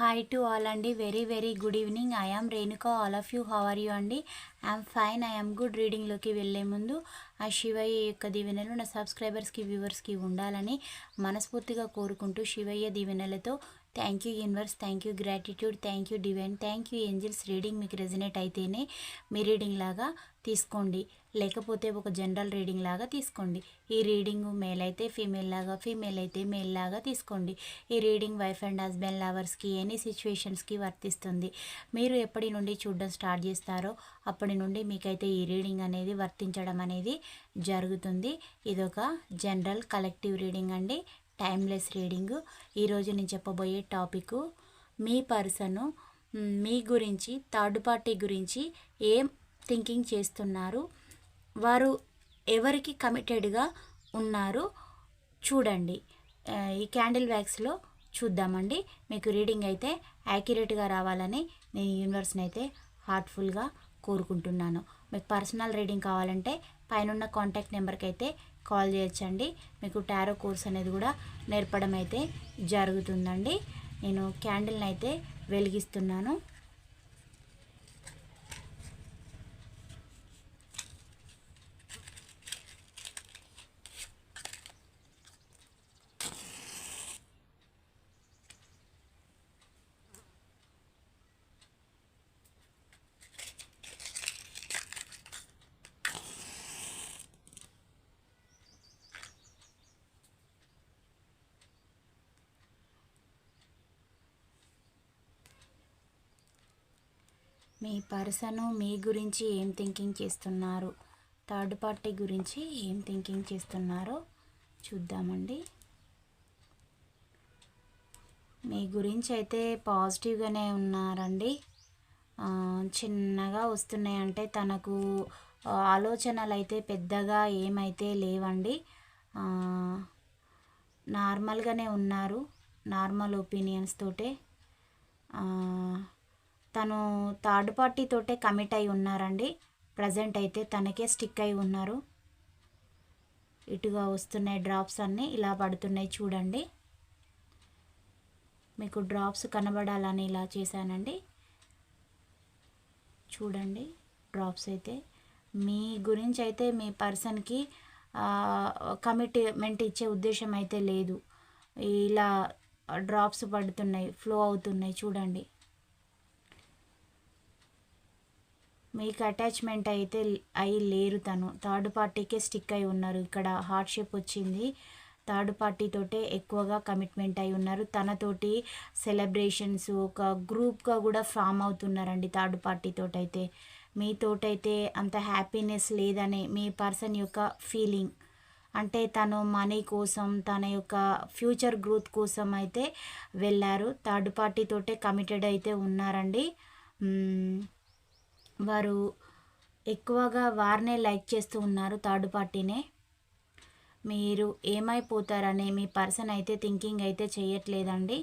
Hi to all అండి. Very very good evening I am Renuka all of you how are you అండి? I'm fine I'm good రీడింగ్లోకి వెళ్ళే ముందు ఆ శివయ్య యొక్క దీవెనలు నా సబ్స్క్రైబర్స్కి వ్యూవర్స్కి ఉండాలని మనస్ఫూర్తిగా కోరుకుంటూ శివయ్య దీవెనలతో thank you universe thank you gratitude thank you divine thank you angels reading మీకు రెజినేట్ అయితేనే మీ రీడింగ్ లాగా తీసుకోండి. లేకపోతే ఒక జనరల్ రీడింగ్ లాగా తీసుకోండి. ఈ రీడింగ్ మేల్ అయితే ఫీమేల్ లాగా ఫీమేల్ అయితే మేల్ లాగా తీసుకోండి. ఈ రీడింగ్ వైఫ్ అండ్ హస్బెండ్ లవర్స్కి ఎనీ సిచ్యువేషన్స్కి వర్తిస్తుంది. మీరు ఎప్పటి నుండి చూడడం స్టార్ట్ చేస్తారో అప్పటి నుండి మీకైతే ఈ రీడింగ్ అనేది వర్తించడం అనేది జరుగుతుంది. ఇదొక జనరల్ కలెక్టివ్ రీడింగ్ అండి. Timeless reading. ఈరోజు నేను చెప్పబోయే టాపిక్ మీ పర్సను మీ గురించి థర్డ్ పార్టీ గురించి ఏం థింకింగ్ చేస్తున్నారు? వారు ఎవరికి కమిటెడ్గా ఉన్నారు? చూడండి. ఈ క్యాండిల్ వ్యాక్స్లో చూద్దామండి. మీకు రీడింగ్ అయితే యాక్యురేట్గా రావాలని నేను యూనివర్స్ని అయితే హార్ట్ఫుల్గా కోరుకుంటున్నాను. మీకు పర్సనల్ రీడింగ్ కావాలంటే పైన కాంటాక్ట్ నెంబర్కి అయితే కాల్ చేయొచ్చండి. మీకు టారో కోర్స్ అనేది కూడా నేర్పడం అయితే జరుగుతుందండి. నేను క్యాండిల్ని అయితే వెలిగిస్తున్నాను. మీ పర్సను మీ గురించి ఏం థింకింగ్ చేస్తున్నారు? థర్డ్ పార్టీ గురించి ఏం థింకింగ్ చేస్తున్నారో చూద్దామండి. మీ గురించి అయితే పాజిటివ్గానే ఉన్నారండి. చిన్నగా వస్తున్నాయంటే తనకు ఆలోచనలు అయితే పెద్దగా ఏమైతే లేవండి. నార్మల్గానే ఉన్నారు. నార్మల్ ఒపీనియన్స్ తోటే. తను థర్డ్ పార్టీతోటే కమిట్ అయి ఉన్నారండి. ప్రజెంట్ అయితే తనకే స్టిక్ అయి ఉన్నారు. ఇటుగా వస్తున్నాయి డ్రాప్స్ అన్నీ ఇలా పడుతున్నాయి చూడండి. మీకు డ్రాప్స్ కనబడాలని ఇలా చేశానండి. చూడండి డ్రాప్స్ అయితే. మీ గురించి అయితే మీ పర్సన్కి కమిట్మెంట్ ఇచ్చే ఉద్దేశం అయితే లేదు. ఇలా డ్రాప్స్ పడుతున్నాయి ఫ్లో అవుతున్నాయి చూడండి. మీకు అటాచ్మెంట్ అయితే అయి లేరు తను. థర్డ్ పార్టీకే స్టిక్ అయి ఉన్నారు. ఇక్కడ హార్డ్షిప్ వచ్చింది. థర్డ్ పార్టీతోటే ఎక్కువగా కమిట్మెంట్ అయి ఉన్నారు. తనతోటి సెలబ్రేషన్స్ ఒక గ్రూప్గా కూడా ఫామ్ అవుతున్నారండి థర్డ్ పార్టీతోటైతే మీతోటైతే అంత హ్యాపీనెస్ లేదనే మీ పర్సన్ యొక్క ఫీలింగ్ అంటే తను మనీ కోసం తన యొక్క ఫ్యూచర్ గ్రోత్ కోసం అయితే వెళ్ళారు. థర్డ్ పార్టీతోటే కమిటెడ్ అయితే ఉన్నారండి. వారు ఎక్కువగా వారినే లైక్ చేస్తూ ఉన్నారు థర్డ్ పార్టీనే. మీరు ఏమైపోతారనే మీ పర్సన్ అయితే థింకింగ్ అయితే చేయట్లేదండి.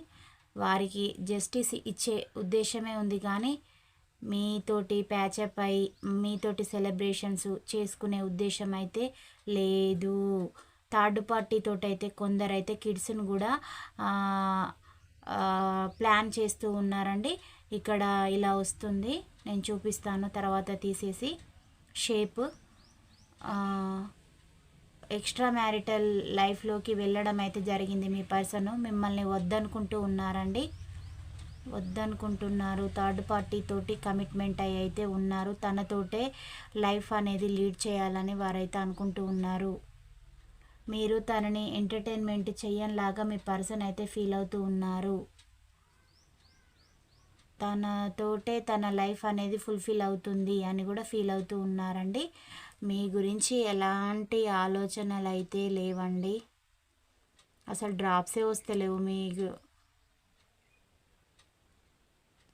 వారికి జస్టిస్ ఇచ్చే ఉద్దేశమే ఉంది కానీ మీతోటి ప్యాచప్ అయి మీతోటి సెలబ్రేషన్స్ చేసుకునే ఉద్దేశం అయితే లేదు. థర్డ్ పార్టీతో అయితే కొందరైతే కిడ్స్ను కూడా ప్లాన్ చేస్తూ ఉన్నారండి. ఇక్కడ ఇలా వస్తుంది. నేను చూపిస్తాను. తర్వాత తీసేసి షేప్. ఎక్స్ట్రా మ్యారిటల్ లైఫ్లోకి వెళ్ళడం అయితే జరిగింది మీ పర్సన్. మిమ్మల్ని వద్దనుకుంటూ ఉన్నారండి. వద్దనుకుంటున్నారు. థర్డ్ పార్టీ తోటి కమిట్మెంట్ అయి అయితే ఉన్నారు. తనతోటే లైఫ్ అనేది లీడ్ చేయాలని వారైతే అనుకుంటూ ఉన్నారు. మీరు తనని ఎంటర్టైన్మెంట్ చేయనిలాగా మీ పర్సన్ అయితే ఫీల్ అవుతూ ఉన్నారు. తనతోటే తన లైఫ్ అనేది ఫుల్ఫిల్ అవుతుంది అని కూడా ఫీల్ అవుతూ ఉన్నారండి. మీ గురించి ఎలాంటి ఆలోచనలు అయితే లేవండి. అసలు డ్రాప్సే వస్తలేవు మీ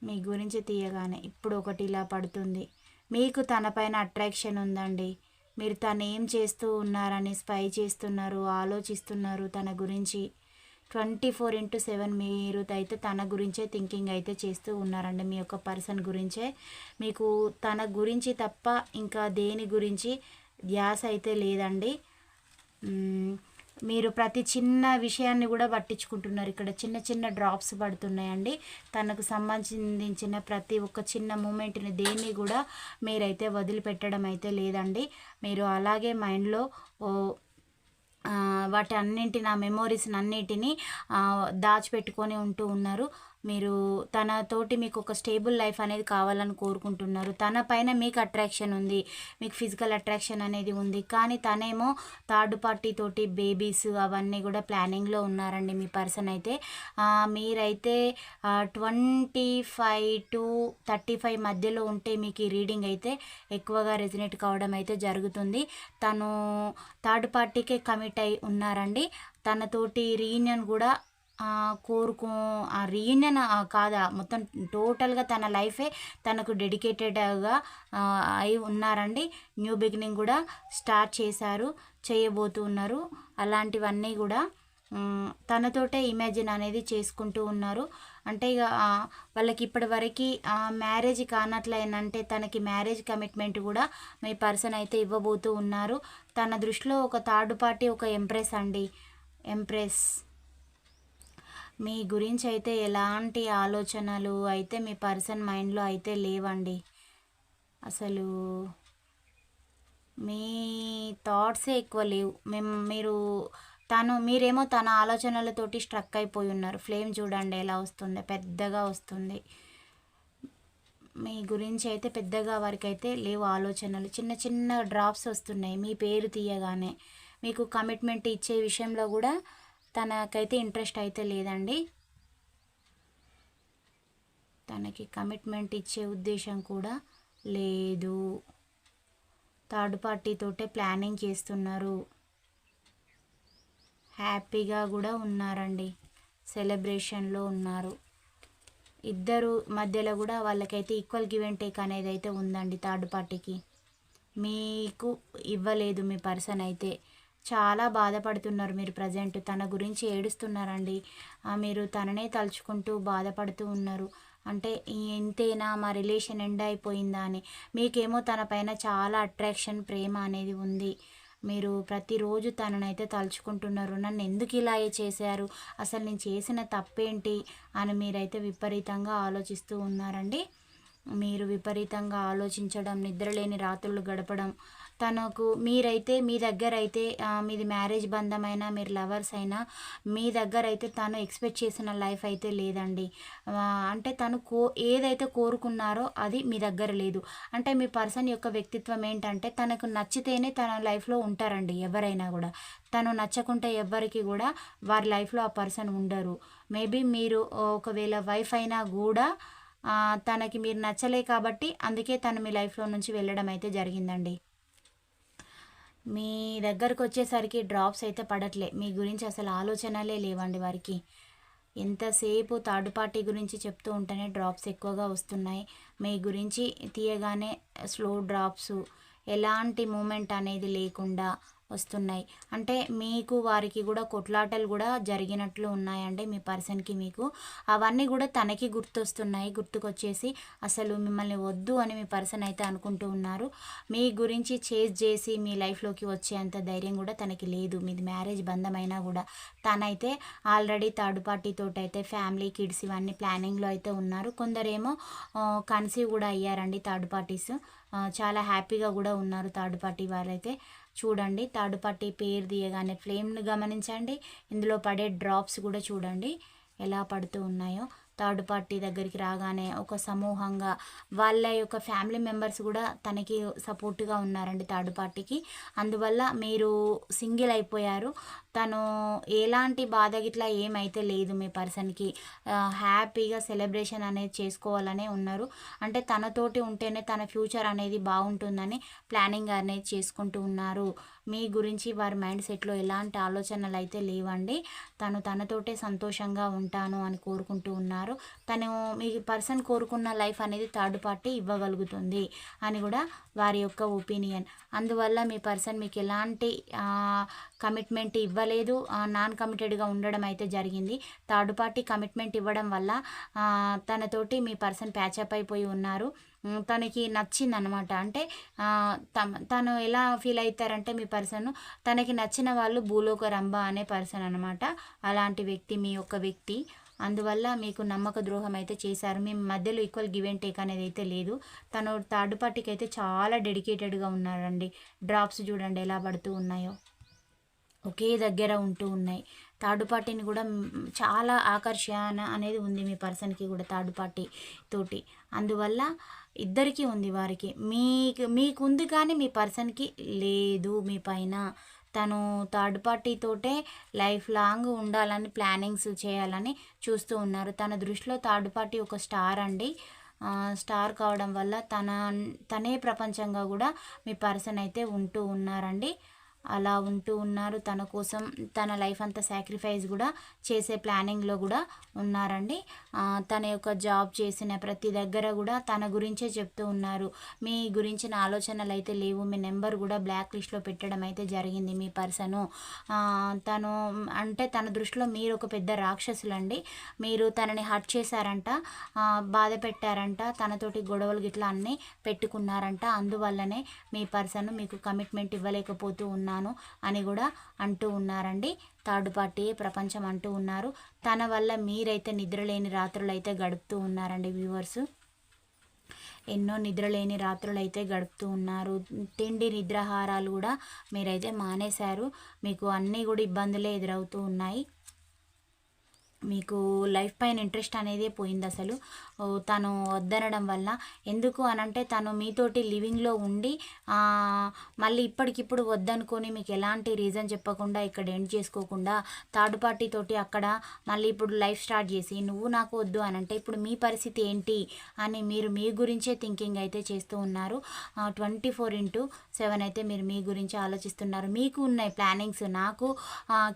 మీ గురించి తీయగానే ఇప్పుడు ఒకటి ఇలా పడుతుంది. మీకు తనపైన అట్రాక్షన్ ఉందండి. మీరు తను ఏం చేస్తూ ఉన్నారని స్పై చేస్తున్నారు ఆలోచిస్తున్నారు తన గురించి. ట్వంటీ ఫోర్ ఇంటూ సెవెన్ మీరు అయితే తన గురించే థింకింగ్ అయితే చేస్తూ ఉన్నారండి. మీ యొక్క పర్సన్ గురించే. మీకు తన గురించి తప్ప ఇంకా దేని గురించి ధ్యాస అయితే లేదండి. మీరు ప్రతి చిన్న విషయాన్ని కూడా పట్టించుకుంటున్నారు. ఇక్కడ చిన్న చిన్న డ్రాప్స్ పడుతున్నాయండి. తనకు సంబంధించిన ప్రతి ఒక్క చిన్న మూమెంట్ని దేన్ని కూడా మీరైతే వదిలిపెట్టడం అయితే లేదండి. మీరు అలాగే మైండ్లో వాటి అన్నింటిని ఆ మెమోరీస్ని అన్నిటినీ దాచిపెట్టుకొని ఉంటూ ఉన్నారు. మీరు తనతోటి మీకు ఒక స్టేబుల్ లైఫ్ అనేది కావాలని కోరుకుంటున్నారు. తన పైన మీకు అట్రాక్షన్ ఉంది. మీకు ఫిజికల్ అట్రాక్షన్ అనేది ఉంది. కానీ తనేమో థర్డ్ పార్టీ తోటి బేబీస్ అవన్నీ కూడా ప్లానింగ్లో ఉన్నారండి మీ పర్సన్ అయితే. మీరైతే twenty five to thirty five మధ్యలో ఉంటే మీకు ఈ రీడింగ్ అయితే ఎక్కువగా రెజినేట్ కావడం అయితే జరుగుతుంది. తను థర్డ్ పార్టీకే కమిట్ అయి ఉన్నారండి. తనతోటి రీయూనియన్ కూడా కోరుకో ఆ రీయూనియన్ కాదా మొత్తం టోటల్గా తన లైఫే తనకు డెడికేటెడ్గా అయి ఉన్నారండి. న్యూ బిగినింగ్ కూడా స్టార్ట్ చేశారు చేయబోతూ ఉన్నారు. అలాంటివన్నీ కూడా తనతోటే ఇమాజిన్ అనేది చేసుకుంటూ ఉన్నారు. అంటే ఇక వాళ్ళకి ఇప్పటి వరకు మ్యారేజ్ కానట్లయినంటే తనకి మ్యారేజ్ కమిట్మెంట్ కూడా మీ పర్సన్ అయితే ఇవ్వబోతూ ఉన్నారు. తన దృష్టిలో ఒక థర్డ్ పార్టీ ఒక ఎంప్రెస్ అండి. ఎంప్రెస్. మీ గురించి అయితే ఎలాంటి ఆలోచనలు అయితే మీ పర్సన్ మైండ్లో అయితే లేవండి. అసలు మీ థాట్సే ఎక్కువ లేవు. మేము మీరు తను మీరేమో తన ఆలోచనలతోటి స్ట్రక్ అయిపోయి ఉన్నారు. ఫ్లేమ్ చూడండి ఎలా వస్తుంది పెద్దగా వస్తుంది. మీ గురించి అయితే పెద్దగా వారికి అయితే లేవు ఆలోచనలు. చిన్న చిన్న డ్రాప్స్ వస్తున్నాయి. మీ పేరు తీయగానే. మీకు కమిట్మెంట్ ఇచ్చే విషయంలో కూడా తనకైతే ఇంట్రెస్ట్ అయితే లేదండి. తనకి కమిట్మెంట్ ఇచ్చే ఉద్దేశం కూడా లేదు. థర్డ్ పార్టీతోటే ప్లానింగ్ చేస్తున్నారు. హ్యాపీగా కూడా ఉన్నారండి. సెలబ్రేషన్లో ఉన్నారు. ఇద్దరు మధ్యలో కూడా వాళ్ళకైతే ఈక్వల్ గివ్ అండ్ టేక్ అనేది అయితే ఉందండి థర్డ్ పార్టీకి. మీకు ఇవ్వలేదు మీ పర్సన్ అయితే. చాలా బాధపడుతున్నారు మీరు ప్రజెంట్. తన గురించి ఏడుస్తున్నారండి. మీరు తననే తలుచుకుంటూ బాధపడుతూ ఉన్నారు. అంటే ఇంతేనా మా రిలేషన్ ఎండ్ అయిపోయిందా అని. మీకేమో తన పైన చాలా అట్రాక్షన్ ప్రేమ అనేది ఉంది. మీరు ప్రతిరోజు తననైతే తలుచుకుంటున్నారు. నన్ను ఎందుకు ఇలా చేశారు? అసలు నేను చేసిన తప్పేంటి? అని మీరైతే విపరీతంగా ఆలోచిస్తూ ఉన్నారండి. మీరు విపరీతంగా ఆలోచించడం నిద్రలేని రాత్రులు గడపడం తనకు మీరైతే మీ దగ్గర అయితే మీది మ్యారేజ్ బంధమైనా మీరు లవర్స్ అయినా మీ దగ్గర అయితే తను ఎక్స్పెక్ట్ చేసిన లైఫ్ అయితే లేదండి. అంటే తను కో ఏదైతే కోరుకున్నారో అది మీ దగ్గర లేదు. అంటే మీ పర్సన్ యొక్క వ్యక్తిత్వం ఏంటంటే తనకు నచ్చితేనే తన లైఫ్లో ఉంటారండి ఎవరైనా కూడా. తను నచ్చకుంటే ఎవ్వరికి కూడా వారి లైఫ్లో ఆ పర్సన్ ఉండరు. మేబీ మీరు ఒకవేళ వైఫ్ అయినా కూడా తనకి మీరు నచ్చలే కాబట్టి అందుకే తను మీ లైఫ్లో నుంచి వెళ్ళడం అయితే జరిగిందండి. మీ దగ్గరకు వచ్చేసరికి డ్రాప్స్ అయితే పడట్లే. మీ గురించి అసలు ఆలోచనలే లేవండి వారికి. ఎంతసేపు థర్డ్ పార్టీ గురించి చెప్తూ ఉంటేనే డ్రాప్స్ ఎక్కువగా వస్తున్నాయి. మీ గురించి తీయగానే స్లో డ్రాప్స్ ఎలాంటి మూమెంట్ అనేది లేకుండా వస్తున్నాయి. అంటే మీకు వారికి కూడా కొట్లాటలు కూడా జరిగినట్లు ఉన్నాయండి మీ పర్సన్కి మీకు. అవన్నీ కూడా తనకి గుర్తొస్తున్నాయి గుర్తుకొచ్చేసి అసలు మిమ్మల్ని వద్దు అని మీ పర్సన్ అయితే అనుకుంటూ ఉన్నారు. మీ గురించి చేజ్ చేసి మీ లైఫ్లోకి వచ్చేంత ధైర్యం కూడా తనకి లేదు. మీది మ్యారేజ్ బంధమైనా కూడా. తనైతే ఆల్రెడీ థర్డ్ పార్టీతో అయితే ఫ్యామిలీ కిడ్స్ ఇవన్నీ ప్లానింగ్లో అయితే ఉన్నారు. కొందరేమో కన్సీవ్ కూడా అయ్యారండి థర్డ్ పార్టీస్. చాలా హ్యాపీగా కూడా ఉన్నారు థర్డ్ పార్టీ వాళ్ళైతే. చూడండి. థర్డ్ పార్టీ పేరు తీయగానే ఫ్లేమ్ను గమనించండి. ఇందులో పడే డ్రాప్స్ కూడా చూడండి. ఎలా పడుతూ ఉన్నాయో. థర్డ్ పార్టీ దగ్గరికి రాగానే ఒక సమూహంగా వాళ్ళ యొక్క ఫ్యామిలీ మెంబర్స్ కూడా తనకి సపోర్ట్గా ఉన్నారండి థర్డ్ పార్టీకి. అందువల్ల మీరు సింగిల్ అయిపోయారు. తను ఎలాంటి బాధ గిట్లా ఏమైతే లేదు మీ పర్సన్కి. హ్యాపీగా సెలబ్రేషన్ అనేది చేసుకోవాలనే ఉన్నారు. అంటే తనతోటి ఉంటేనే తన ఫ్యూచర్ అనేది బాగుంటుందని ప్లానింగ్ అనేది చేసుకుంటూ ఉన్నారు. మీ గురించి వారి మైండ్ సెట్లో ఎలాంటి ఆలోచనలు అయితే లేవండి. తను తనతోటే సంతోషంగా ఉంటాను అని కోరుకుంటూ ఉన్నారు. తను మీ పర్సన్ కోరుకున్న లైఫ్ అనేది థర్డ్ పార్టీ ఇవ్వగలుగుతుంది అని కూడా వారి యొక్క ఒపీనియన్. అందువల్ల మీ పర్సన్ మీకు ఎలాంటి కమిట్మెంట్ ఇవ్వలేదు. నాన్ కమిటెడ్గా ఉండడం అయితే జరిగింది. థర్డ్ పార్టీ కమిట్మెంట్ ఇవ్వడం వల్ల తనతోటి మీ పర్సన్ ప్యాచప్ అయిపోయి ఉన్నారు. తనకి నచ్చిందనమాట అంటే తమ తను ఎలా ఫీల్ అవుతారంటే మీ పర్సన్ తనకి నచ్చిన వాళ్ళు భూలోక రంభ అనే పర్సన్ అనమాట అలాంటి వ్యక్తి మీ యొక్క వ్యక్తి. అందువల్ల మీకు నమ్మక ద్రోహం అయితే చేశారు. మీ మధ్యలో ఈక్వల్ గివ్ అండ్ టేక్ అనేది అయితే లేదు. తను థర్డ్ పార్టీకి అయితే చాలా డెడికేటెడ్గా ఉన్నారండి. డ్రాప్స్ చూడండి ఎలా పడుతూ ఉన్నాయో. ఒకే దగ్గర ఉంటూ ఉన్నాయి. థర్డ్ పార్టీని కూడా చాలా ఆకర్షణ అనేది ఉంది మీ పర్సన్కి కూడా థర్డ్ పార్టీ తోటి. అందువల్ల ఇద్దరికీ ఉంది వారికి. మీకు మీకు ఉంది కానీ మీ పర్సన్కి లేదు మీ పైన. తను థర్డ్ పార్టీతోటే లైఫ్ లాంగ్ ఉండాలని ప్లానింగ్స్ చేయాలని చూస్తూ ఉన్నారు. తన దృష్టిలో థర్డ్ పార్టీ ఒక స్టార్ అండి. స్టార్ కావడం వల్ల తన తనే ప్రపంచంగా కూడా మీ పర్సన్ అయితే ఉంటూ ఉన్నారండి. అలా ఉంటూ ఉన్నారు. తన కోసం తన లైఫ్ అంతా సాక్రిఫైస్ కూడా చేసే ప్లానింగ్లో కూడా ఉన్నారండి. తన యొక్క జాబ్ చేసిన ప్రతి దగ్గర కూడా తన గురించే చెప్తూ ఉన్నారు. మీ గురించిన ఆలోచనలు అయితే లేవు. మీ నెంబర్ కూడా బ్లాక్ లిస్ట్లో పెట్టడం అయితే జరిగింది మీ పర్సను. తను అంటే తన దృష్టిలో మీరు ఒక పెద్ద రాక్షసులండి. మీరు తనని హర్ట్ చేశారంట బాధ పెట్టారంట తనతోటి గొడవలు గిట్లా అన్నీ పెట్టుకున్నారంట. అందువల్లనే మీ పర్సన్ మీకు కమిట్మెంట్ ఇవ్వలేకపోతూ ఉన్నారు. ఉన్నాను అని కూడా అంటూ ఉన్నారండి. థర్డ్ పార్టీ ప్రపంచం అంటూ ఉన్నారు. తన వల్ల మీరైతే నిద్రలేని రాత్రులు అయితే గడుపుతూ ఉన్నారండి వ్యూవర్స్. ఎన్నో నిద్రలేని రాత్రులు అయితే గడుపుతూ ఉన్నారు. తిండి నిద్రాహారాలు కూడా మీరైతే మానేశారు. మీకు అన్నీ కూడా ఇబ్బందులే ఎదురవుతూ ఉన్నాయి. మీకు లైఫ్ పైన ఇంట్రెస్ట్ అనేది పోయింది అసలు. తను వద్దనడం వల్ల. ఎందుకు అనంటే తను మీతోటి లివింగ్లో ఉండి మళ్ళీ ఇప్పటికిప్పుడు వద్దనుకొని మీకు ఎలాంటి రీజన్ చెప్పకుండా ఇక్కడ ఎండ్ చేసుకోకుండా థర్డ్ పార్టీతోటి అక్కడ మళ్ళీ ఇప్పుడు లైఫ్ స్టార్ట్ చేసి నువ్వు నాకు వద్దు అనంటే ఇప్పుడు మీ పరిస్థితి ఏంటి? అని మీరు మీ గురించే థింకింగ్ అయితే చేస్తూ ఉన్నారు. ట్వంటీ ఫోర్ ఇంటూ సెవెన్ అయితే మీరు మీ గురించి ఆలోచిస్తున్నారు. మీకు ఉన్నాయి ప్లానింగ్స్. నాకు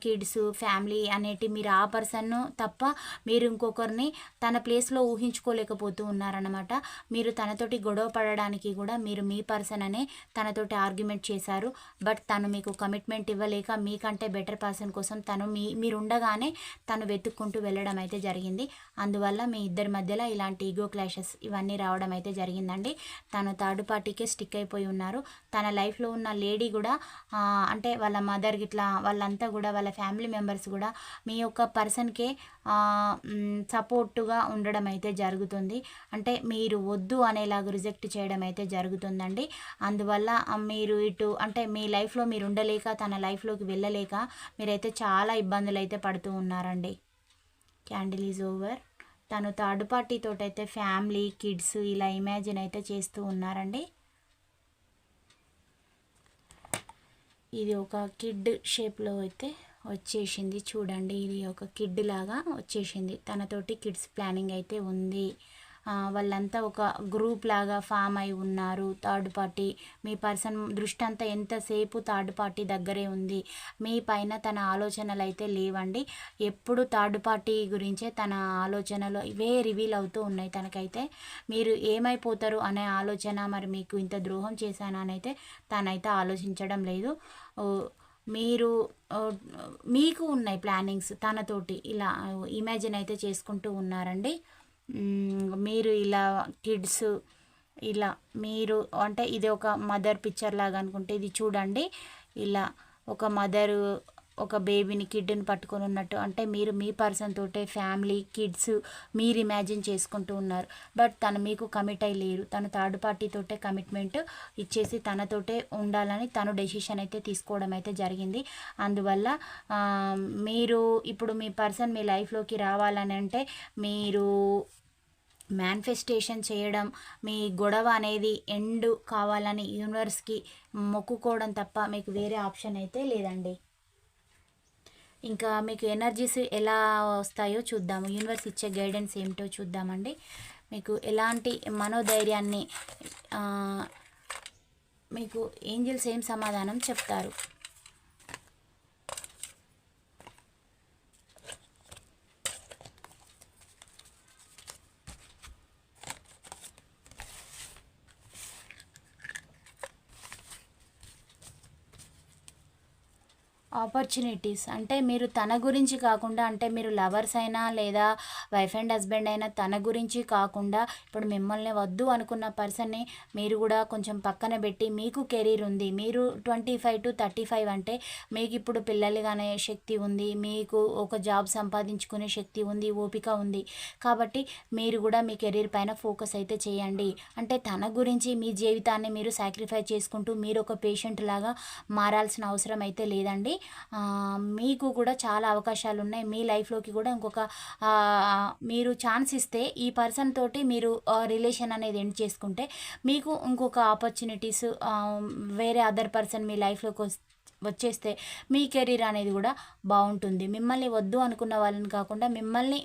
కిడ్స్ ఫ్యామిలీ అనేటి మీరు ఆ పర్సన్ తప్ప మీరు ఇంకొకరిని తన ప్లేస్లో ఊహించుకోలేకపోతూ ఉన్నారనమాట మీరు తనతోటి గొడవ పడడానికి కూడా మీరు మీ పర్సన్ అనే తనతోటి ఆర్గ్యుమెంట్ చేశారు. బట్ తను మీకు కమిట్మెంట్ ఇవ్వలేక మీకంటే బెటర్ పర్సన్ కోసం తను మీ మీరు ఉండగానే తను వెతుక్కుంటూ వెళ్ళడం అయితే జరిగింది. అందువల్ల మీ ఇద్దరి మధ్యలో ఇలాంటి ఈగో క్లాషెస్ ఇవన్నీ రావడం అయితే జరిగిందండి. తను థర్డ్ పార్టీకే స్టిక్ అయిపోయి ఉన్నారు. తన లైఫ్లో ఉన్న లేడీ కూడా అంటే వాళ్ళ మదర్ గిట్లా వాళ్ళంతా కూడా వాళ్ళ ఫ్యామిలీ మెంబర్స్ కూడా మీ యొక్క పర్సన్కే సపోర్టుగా ఉండడం అయితే జరుగుతుంది. అంటే మీరు వద్దు అనేలాగా రిజెక్ట్ చేయడం అయితే జరుగుతుందండి. అందువల్ల మీరు ఇటు అంటే మీ లైఫ్లో మీరు ఉండలేక తన లైఫ్లోకి వెళ్ళలేక మీరైతే చాలా ఇబ్బందులు అయితే పడుతూ ఉన్నారండి. Candle is over. తను థర్డ్ పార్టీ అయితే ఫ్యామిలీ కిడ్స్ ఇలా ఇమాజిన్ అయితే చేస్తూ ఉన్నారండి. ఇది ఒక కిడ్ షేప్లో అయితే వచ్చేసింది. చూడండి ఇది ఒక కిడ్ లాగా వచ్చేసింది. తనతోటి కిడ్స్ ప్లానింగ్ అయితే ఉంది. వాళ్ళంతా ఒక గ్రూప్ లాగా ఫామ్ అయి ఉన్నారు. Third party. మీ పర్సన్ దృష్టి అంతా ఎంతసేపు థర్డ్ పార్టీ దగ్గరే ఉంది? మీ పైన తన ఆలోచనలు అయితే లేవండి. ఎప్పుడు థర్డ్ పార్టీ గురించే తన ఆలోచనలు ఇవే రివీల్ అవుతూ ఉన్నాయి తనకైతే. మీరు ఏమైపోతారు అనే ఆలోచన మరి మీకు ఇంత ద్రోహం చేశాననైతే తనైతే ఆలోచించడం లేదు. మీరు మీకు ఉన్నాయి ప్లానింగ్స్ తనతోటి ఇలా ఇమాజిన్ అయితే చేసుకుంటూ ఉన్నారండి. మీరు ఇలా కిడ్స్ ఇలా మీరు అంటే ఇది ఒక మదర్ పిక్చర్ లాగా అనుకుంటే ఇది చూడండి. ఇలా ఒక మదర్ ఒక బేబీని కిడ్ని పట్టుకొని ఉన్నట్టు. అంటే మీరు మీ పర్సన్ తోటే ఫ్యామిలీ కిడ్స్ మీరు ఇమాజిన్ చేసుకుంటూ ఉన్నారు. బట్ తను మీకు కమిట్ అయి లేరు. తను థర్డ్ పార్టీ తోటే కమిట్మెంట్ ఇచ్చేసి తనతోటే ఉండాలని తను డెసిషన్ అయితే తీసుకోవడం అయితే జరిగింది. అందువల్ల మీరు ఇప్పుడు మీ పర్సన్ మీ లైఫ్లోకి రావాలని అంటే మీరు మేనిఫెస్టేషన్ చేయడం మీ గొడవ అనేది ఎండ్ కావాలని యూనివర్స్కి మొక్కుకోవడం తప్ప మీకు వేరే ఆప్షన్ అయితే లేదండి. ఇంకా మీకు ఎనర్జీస్ ఎలా వస్తాయో చూద్దాము. యూనివర్స్ ఇచ్చే గైడెన్స్ ఏమిటో చూద్దామండి. మీకు ఎలాంటి మనోధైర్యాన్ని మీకు ఏంజిల్స్ ఏం సమాధానం చెప్తారు? ఆపర్చునిటీస్ అంటే మీరు తన గురించి కాకుండా అంటే మీరు లవర్స్ అయినా లేదా వైఫ్ అండ్ హస్బెండ్ అయినా తన గురించి కాకుండా ఇప్పుడు మిమ్మల్ని వద్దు అనుకున్న పర్సన్ని మీరు కూడా కొంచెం పక్కన పెట్టి మీకు కెరీర్ ఉంది. మీరు twenty five to thirty five అంటే మీకు ఇప్పుడు పిల్లలు కానే శక్తి ఉంది. మీకు ఒక జాబ్ సంపాదించుకునే శక్తి ఉంది ఓపిక ఉంది. కాబట్టి మీరు కూడా మీ కెరీర్ పైన ఫోకస్ అయితే చేయండి. అంటే తన గురించి మీ జీవితాన్ని మీరు సాక్రిఫై చేసుకుంటూ మీరు ఒక పేషెంట్ లాగా మారాల్సిన అవసరం అయితే లేదండి. మీకు కూడా చాలా అవకాశాలు ఉన్నాయి మీ లైఫ్లోకి కూడా ఇంకొక మీరు ఛాన్స్ ఇస్తే ఈ పర్సన్ తోటి మీరు రిలేషన్ అనేది ఎండ్ చేసుకుంటే మీకు ఇంకొక ఆపర్చునిటీస్ వేరే అదర్ పర్సన్ మీ లైఫ్లోకి వస్తే వచ్చేస్తే మీ కెరీర్ అనేది కూడా బాగుంటుంది. మిమ్మల్ని వద్దు అనుకున్న వాళ్ళని కాకుండా మిమ్మల్ని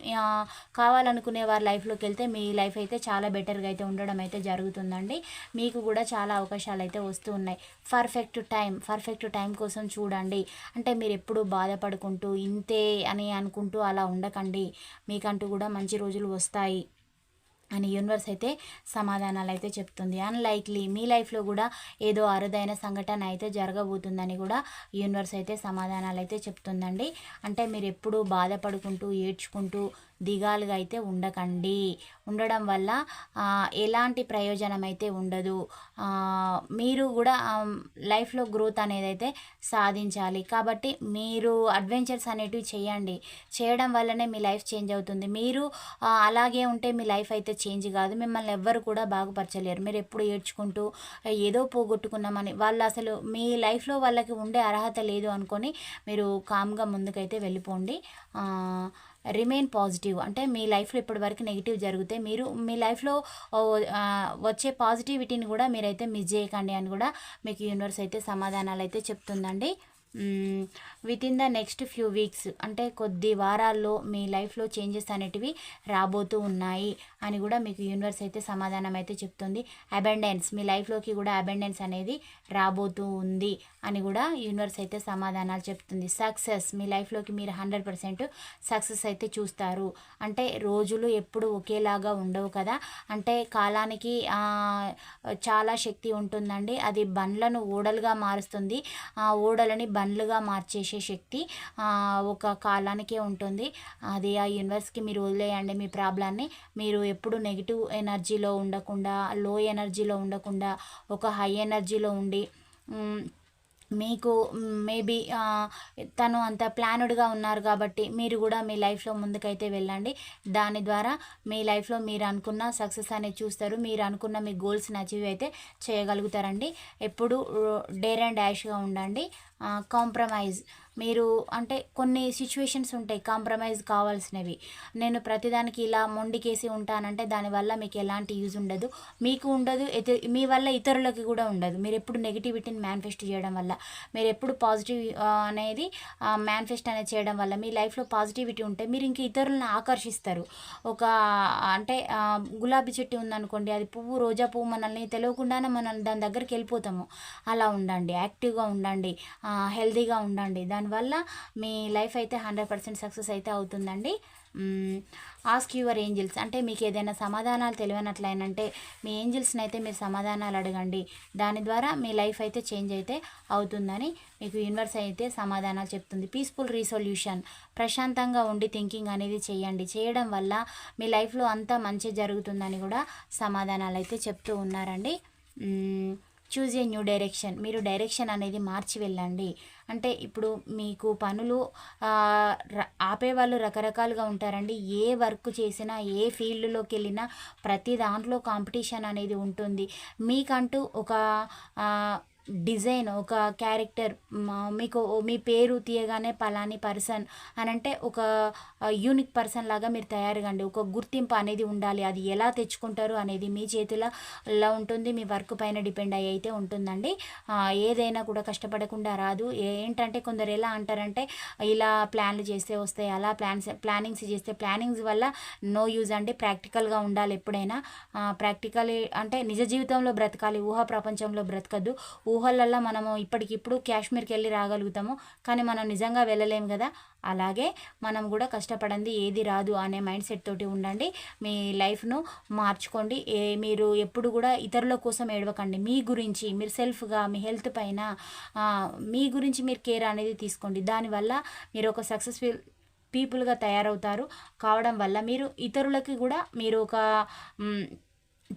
కావాలనుకునే వారి లైఫ్లోకి వెళ్తే మీ లైఫ్ అయితే చాలా బెటర్గా అయితే ఉండడం అయితే జరుగుతుందండి. మీకు కూడా చాలా అవకాశాలు అయితే వస్తూ ఉన్నాయి. పర్ఫెక్ట్ టైం పర్ఫెక్ట్ టైం కోసం చూడండి. అంటే మీరు ఎప్పుడూ బాధపడుకుంటూ ఇంతే అని అనుకుంటూ అలా ఉండకండి. మీకంటూ కూడా మంచి రోజులు వస్తాయి. అని యూనివర్స్ అయితే సమాధానాలు అయితే చెప్తుంది. అన్లైక్లీ మీ లైఫ్లో కూడా ఏదో అరుదైన సంఘటన అయితే జరగబోతుందని కూడా యూనివర్స్ అయితే సమాధానాలు అయితే చెప్తుందండి. అంటే మీరు ఎప్పుడూ బాధపడుకుంటూ ఏడ్చుకుంటూ దిగాలుగా అయితే ఉండకండి. ఉండడం వల్ల ఎలాంటి ప్రయోజనం అయితే ఉండదు మీరు కూడా లైఫ్లో గ్రోత్ అనేది అయితే సాధించాలి. కాబట్టి మీరు అడ్వెంచర్స్ అనేటివి చేయండి. చేయడం వల్లనే మీ లైఫ్ చేంజ్ అవుతుంది. మీరు అలాగే ఉంటే మీ లైఫ్ అయితే చేంజ్ కాదు. మిమ్మల్ని ఎవ్వరు కూడా బాగుపరచలేరు. మీరు ఎప్పుడు ఏడ్చుకుంటూ ఏదో పోగొట్టుకున్నామని వాళ్ళు అసలు మీ లైఫ్లో వాళ్ళకి ఉండే అర్హత లేదు అనుకొని మీరు కామ్గా ముందుకైతే వెళ్ళిపోండి. రిమైన్ పాజిటివ్ అంటే మీ లైఫ్లో ఇప్పటివరకు నెగిటివ్ జరిగితే మీరు మీ లైఫ్లో వచ్చే పాజిటివిటీని కూడా మీరైతే మిస్ చేయకండి అని కూడా మీకు యూనివర్స్ అయితే సమాధానాలు అయితే చెప్తుందండి. Within the next few weeks అంటే కొద్ది వారాల్లో మీ లైఫ్లో చేంజెస్ అనేటివి రాబోతూ ఉన్నాయి. అని కూడా మీకు యూనివర్స్ అయితే సమాధానం అయితే చెప్తుంది. అబెండెన్స్ మీ లైఫ్లోకి కూడా అబెండెన్స్ అనేది రాబోతూ ఉంది అని కూడా యూనివర్స్ అయితే సమాధానాలు చెప్తుంది. సక్సెస్ మీ లైఫ్లోకి మీరు హండ్రెడ్ పర్సెంట్ సక్సెస్ అయితే చూస్తారు. అంటే రోజులు ఎప్పుడు ఒకేలాగా ఉండవు కదా. అంటే కాలానికి చాలా శక్తి ఉంటుందండి. అది బండ్లను ఓడలుగా మారుస్తుంది. ఆ ఓడలని బండ్లుగా మార్చేసే శక్తి ఒక కాలానికే ఉంటుంది. అది ఆ యూనివర్స్కి మీరు వదిలేయండి మీ ప్రాబ్లాన్ని మీరు ఎప్పుడు నెగిటివ్ ఎనర్జీలో ఉండకుండా లో ఎనర్జీలో ఉండకుండా ఒక హై ఎనర్జీలో ఉండి మీకు మేబీ తను అంత ప్లానుడ్గా ఉన్నారు కాబట్టి మీరు కూడా మీ లైఫ్లో ముందుకైతే వెళ్ళండి. దాని ద్వారా మీ లైఫ్లో మీరు అనుకున్న సక్సెస్ అనేది చూస్తారు. మీరు అనుకున్న మీ గోల్స్ని అచీవ్ అయితే చేయగలుగుతారండి. ఎప్పుడు డేర్ అండ్ డాష్గా ఉండండి. కాంప్రమైజ్ మీరు అంటే కొన్ని సిచ్యువేషన్స్ ఉంటాయి కాంప్రమైజ్ కావాల్సినవి. నేను ప్రతిదానికి ఇలా మొండికేసి ఉంటానంటే దానివల్ల మీకు ఎలాంటి యూజ్ ఉండదు. మీకు ఉండదు మీ వల్ల ఇతరులకి కూడా ఉండదు. మీరు ఎప్పుడు నెగిటివిటీని మేనిఫెస్ట్ చేయడం వల్ల మీరు ఎప్పుడు పాజిటివ్ అనేది మేనిఫెస్ట్ అనేది చేయడం వల్ల మీ లైఫ్లో పాజిటివిటీ ఉంటే మీరు ఇంక ఇతరులను ఆకర్షిస్తారు. ఒక అంటే గులాబీ చెట్టు ఉందనుకోండి అది పువ్వు రోజా పువ్వు మనల్ని తెలియకుండానే మనం దాని దగ్గరికి వెళ్ళిపోతాము. అలా ఉండండి యాక్టివ్గా ఉండండి హెల్తీగా ఉండండి దాని దానివల్ల మీ లైఫ్ అయితే హండ్రెడ్ పర్సెంట్ సక్సెస్ అయితే అవుతుందండి. ఆస్క్ యువర్ ఏంజిల్స్ అంటే మీకు ఏదైనా సమాధానాలు తెలియనట్లయినంటే మీ ఏంజిల్స్ని అయితే మీరు సమాధానాలు అడగండి. దాని ద్వారా మీ లైఫ్ అయితే చేంజ్ అయితే అవుతుందని మీకు యూనివర్స్ అయితే సమాధానాలు చెప్తుంది. పీస్ఫుల్ రీసొల్యూషన్ ప్రశాంతంగా ఉండి థింకింగ్ అనేది చేయండి. చేయడం వల్ల మీ లైఫ్లో అంతా మంచి జరుగుతుందని కూడా సమాధానాలు అయితే చెప్తూ ఉన్నారండి. Choose a new direction. మీరు డైరెక్షన్ అనేది మార్చి వెళ్ళండి. అంటే ఇప్పుడు మీకు పనులు ఆపేవాళ్ళు రకరకాలుగా ఉంటారండి. ఏ వర్క్ చేసినా ఏ ఫీల్డ్లోకి వెళ్ళినా ప్రతి దాంట్లో కాంపిటీషన్ అనేది ఉంటుంది. మీకంటూ ఒక డిజైన్ ఒక క్యారెక్టర్ మీకు మీ పేరు తీయగానే పలాని పర్సన్ అని అంటే ఒక యూనిక్ పర్సన్ లాగా మీరు తయారుగండి. ఒక గుర్తింపు అనేది ఉండాలి. అది ఎలా తెచ్చుకుంటారు అనేది మీ చేతిలో ఉంటుంది మీ వర్క్ పైన డిపెండ్ అయ్యి అయితే ఉంటుందండి. ఏదైనా కూడా కష్టపడకుండా రాదు. ఏంటంటే కొందరు ఎలా అంటారంటే ఇలా ప్లాన్లు చేస్తే వస్తాయి అలా ప్లాన్స్ ప్లానింగ్స్ చేస్తే ప్లానింగ్స్ వల్ల నో యూజ్ అండి. ప్రాక్టికల్గా ఉండాలి ఎప్పుడైనా. ప్రాక్టికల్ అంటే నిజ జీవితంలో బ్రతకాలి. ఊహా ప్రపంచంలో బ్రతకద్దు. ఊహలల్లో మనము ఇప్పటికిప్పుడు కాశ్మీర్కి వెళ్ళి రాగలుగుతాము. కానీ మనం నిజంగా వెళ్ళలేము కదా. అలాగే మనం కూడా కష్టపడింది ఏది రాదు అనే మైండ్ సెట్ తోటి ఉండండి. మీ లైఫ్ను మార్చుకోండి. ఏ మీరు ఎప్పుడు కూడా ఇతరుల కోసం ఏడవకండి. మీ గురించి మీరు సెల్ఫ్గా మీ హెల్త్ పైన మీ గురించి మీరు కేర్ అనేది తీసుకోండి. దానివల్ల మీరు ఒక సక్సెస్ఫుల్ పీపుల్గా తయారవుతారు. కావడం వల్ల మీరు ఇతరులకి కూడా మీరు ఒక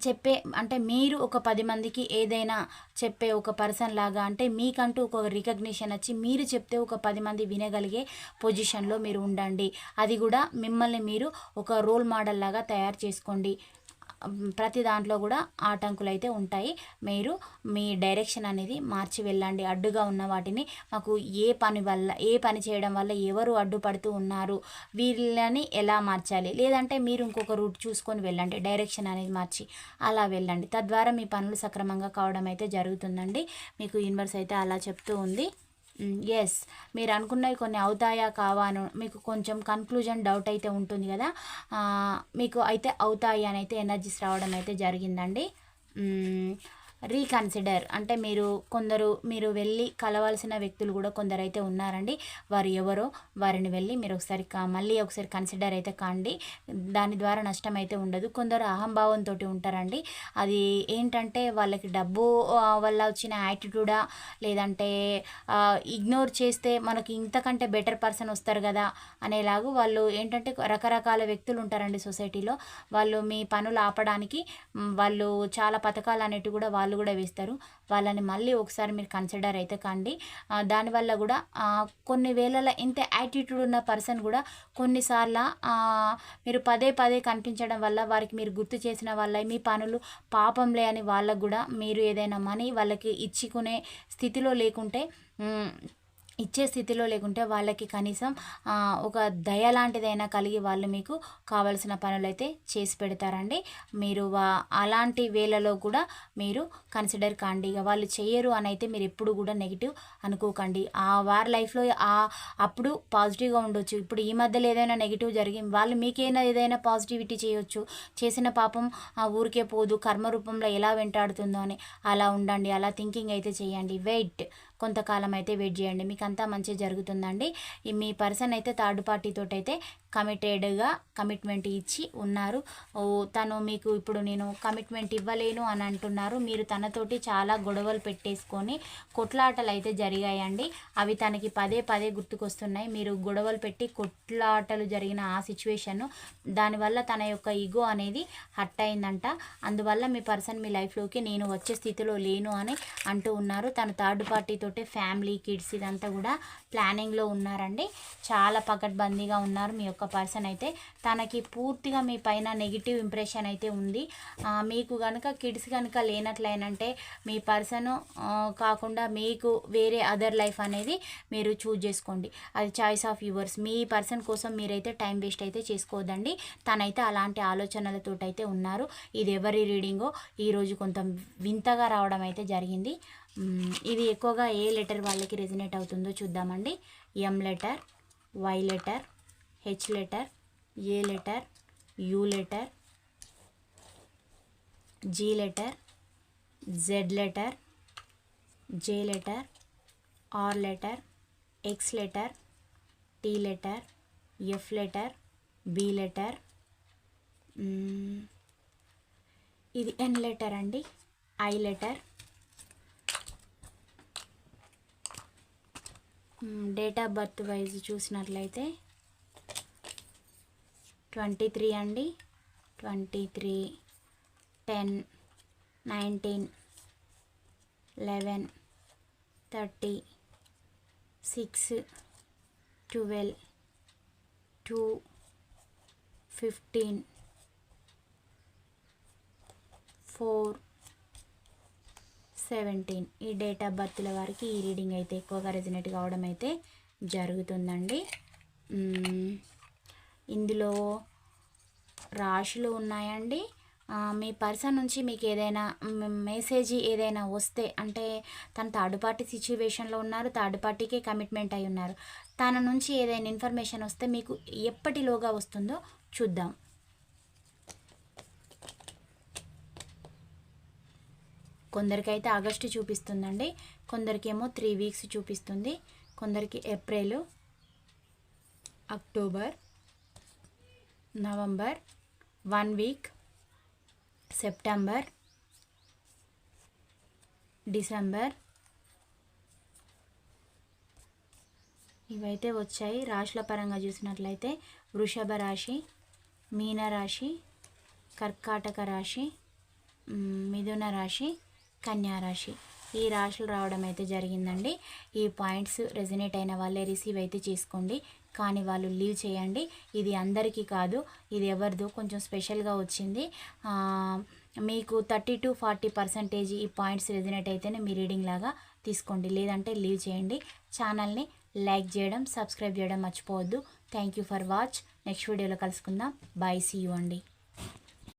చెప్పే అంటే మీరు ఒక పది మందికి ఏదైనా చెప్పే ఒక పర్సన్ లాగా అంటే మీకంటూ ఒక రికగ్నిషన్ వచ్చి మీరు చెప్తే ఒక పది మంది వినగలిగే పొజిషన్లో మీరు ఉండండి. అది కూడా మిమ్మల్ని మీరు ఒక రోల్ మోడల్ లాగా తయారు చేసుకోండి. ప్రతి దాంట్లో కూడా ఆటంకులు అయితే ఉంటాయి. మీరు మీ డైరెక్షన్ అనేది మార్చి వెళ్ళండి. అడ్డుగా ఉన్న వాటిని మాకు ఏ పని వల్ల ఏ పని చేయడం వల్ల ఎవరు అడ్డుపడుతూ ఉన్నారు వీళ్ళని ఎలా మార్చాలి? లేదంటే మీరు ఇంకొక రూట్ చూసుకొని వెళ్ళండి. డైరెక్షన్ అనేది మార్చి అలా వెళ్ళండి. తద్వారా మీ పనులు సక్రమంగా కావడం అయితే జరుగుతుందండి. మీకు యూనివర్స్ అయితే అలా చెప్తూ ఉంది. ఎస్ మీరు అనుకున్నవి కొన్ని అవుతాయా కావాను మీకు కొంచెం కన్క్లూజన్ డౌట్ అయితే ఉంటుంది కదా. మీకు అయితే అవుతాయి అని అయితే ఎనర్జీస్ రావడం అయితే జరిగిందండి. రీకన్సిడర్ అంటే మీరు కొందరు మీరు వెళ్ళి కలవాల్సిన వ్యక్తులు కూడా కొందరు అయితే ఉన్నారండి. వారు ఎవరో వారిని వెళ్ళి మీరు ఒకసారి మళ్ళీ ఒకసారి కన్సిడర్ అయితే కాండి. దాని ద్వారా నష్టం అయితే ఉండదు. కొందరు అహంభావంతో ఉంటారండి. అది ఏంటంటే వాళ్ళకి డబ్బు వల్ల వచ్చిన యాటిట్యూడా లేదంటే ఇగ్నోర్ చేస్తే మనకి ఇంతకంటే బెటర్ పర్సన్ వస్తారు కదా అనేలాగు వాళ్ళు ఏంటంటే రకరకాల వ్యక్తులు ఉంటారండి సొసైటీలో. వాళ్ళు మీ పనులు ఆపడానికి వాళ్ళు చాలా పథకాలు అనేటివి కూడా వాళ్ళు వాళ్ళు కూడా వేస్తారు. వాళ్ళని మళ్ళీ ఒకసారి మీరు కన్సిడర్ అయితే కండి. దానివల్ల కూడా కొన్ని వేళల ఇంత యాటిట్యూడ్ ఉన్న పర్సన్ కూడా కొన్నిసార్లు మీరు పదే పదే కనిపించడం వల్ల వారికి మీరు గుర్తు చేసిన వల్ల మీ పనులు పాపంలే అని వాళ్ళకు కూడా మీరు ఏదైనా మనీ వాళ్ళకి ఇచ్చుకునే స్థితిలో లేకుంటే ఇచ్చే స్థితిలో లేకుంటే వాళ్ళకి కనీసం ఒక దయ లాంటిదైనా కలిగి వాళ్ళు మీకు కావలసిన పనులు అయితే చేసి పెడతారండి. మీరు వా అలాంటి వేళలో కూడా మీరు కన్సిడర్ కాండి. ఇక వాళ్ళు చేయరు అని అయితే మీరు ఎప్పుడు కూడా నెగిటివ్ అనుకోకండి. ఆ వారి లైఫ్లో ఆ అప్పుడు పాజిటివ్గా ఉండొచ్చు. ఇప్పుడు ఈ మధ్యలో ఏదైనా నెగిటివ్ జరిగింది వాళ్ళు మీకైనా ఏదైనా పాజిటివిటీ చేయొచ్చు. చేసిన పాపం ఆ ఊరికే పోదు. కర్మ రూపంలో ఎలా వెంటాడుతుందో అని అలా ఉండండి. అలా థింకింగ్ అయితే చేయండి. వెయిట్ కొంతకాలం అయితే వెయిట్ చేయండి. మీకు అంతా మంచి జరుగుతుందండి. మీ పర్సన్ అయితే థర్డ్ పార్టీతో అయితే కమిటెడ్గా కమిట్మెంట్ ఇచ్చి ఉన్నారు. తను మీకు ఇప్పుడు నేను కమిట్మెంట్ ఇవ్వలేను అని అంటున్నారు. మీరు తనతోటి చాలా గొడవలు పెట్టేసుకొని కొట్లాటలు అయితే జరిగాయండి. అవి తనకి పదే పదే గుర్తుకొస్తున్నాయి. మీరు గొడవలు పెట్టి కొట్లాటలు జరిగిన ఆ సిచ్యువేషన్ దానివల్ల తన యొక్క ఈగో అనేది హట్ అయిందంట. అందువల్ల మీ పర్సన్ మీ లైఫ్లోకి నేను వచ్చే స్థితిలో లేను అని అంటూ ఉన్నారు. తన థర్డ్ పార్టీతోటే ఫ్యామిలీ కిడ్స్ ఇదంతా కూడా ప్లానింగ్లో ఉన్నారండి. చాలా పకడ్బందీగా ఉన్నారు. మీ ఒక పర్సన్ అయితే తనకి పూర్తిగా మీ పైన నెగిటివ్ ఇంప్రెషన్ అయితే ఉంది. మీకు కనుక కిడ్స్ కనుక లేనట్లయినంటే మీ పర్సన్ కాకుండా మీకు వేరే అదర్ లైఫ్ అనేది మీరు చూజ్ చేసుకోండి. అది చాయిస్ ఆఫ్ యువర్స్ మీ పర్సన్ కోసం మీరైతే టైం వేస్ట్ అయితే చేసుకోవద్దండి. తనైతే అలాంటి ఆలోచనలతో అయితే ఉన్నారు. ఇది ఎవరి రీడింగో ఈరోజు కొంత వింతగా రావడం అయితే జరిగింది. ఇది ఎక్కువగా ఏ లెటర్ వాళ్ళకి రెజినేట్ అవుతుందో చూద్దామండి. M letter Y letter H letter A letter U letter G letter Z letter J letter R letter X letter T letter F letter B letter ఇది ఎన్ లెటర్ అండి. I letter date of birth wise చూసినట్లయితే twenty three అండి. Twenty three ten nineteen eleven thirty six twelve two fifteen four seventeen. ఈ date of బర్త్ల వారికి ఈ reading అయితే ఎక్కువగా రెజినేట్ కావడం అయితే జరుగుతుందండి. ఇందులో రాశులు ఉన్నాయండి. మీ పర్సన్ నుంచి మీకు ఏదైనా మెసేజ్ ఏదైనా వస్తే అంటే తను థర్డ్ పార్టీ సిచ్యువేషన్లో ఉన్నారు థర్డ్ పార్టీకే కమిట్మెంట్ అయి ఉన్నారు. తన నుంచి ఏదైనా ఇన్ఫర్మేషన్ వస్తే మీకు ఎప్పటిలోగా వస్తుందో చూద్దాం. కొందరికైతే ఆగస్టు చూపిస్తుందండి. కొందరికేమో త్రీ వీక్స్ చూపిస్తుంది. కొందరికి April October November one week September December. ఇవైతే వచ్చాయి. రాశుల పరంగా చూసినట్లయితే వృషభ రాశి మీనరాశి కర్కాటక రాశి మిథున రాశి కన్యా రాశి. ఈ రాశులు రావడం అయితే జరిగిందండి. ఈ పాయింట్స్ రెజినేట్ అయిన వాళ్ళే రిసీవ్ అయితే చేసుకోండి. కానీ వాళ్ళు లీవ్ చేయండి. ఇది అందరికీ కాదు. ఇది ఎవరిదో కొంచెం స్పెషల్గా వచ్చింది. మీకు థర్టీ టు ఫార్టీ పర్సెంటేజ్ ఈ పాయింట్స్ రెజినేట్ అయితేనే మీ రీడింగ్ లాగా తీసుకోండి. లేదంటే లీవ్ చేయండి. ఛానల్ని లైక్ చేయడం సబ్స్క్రైబ్ చేయడం మర్చిపోవద్దు. Thank you for watch. Next వీడియోలో కలుసుకుందాం. బాయ్ సీ యూ అండి.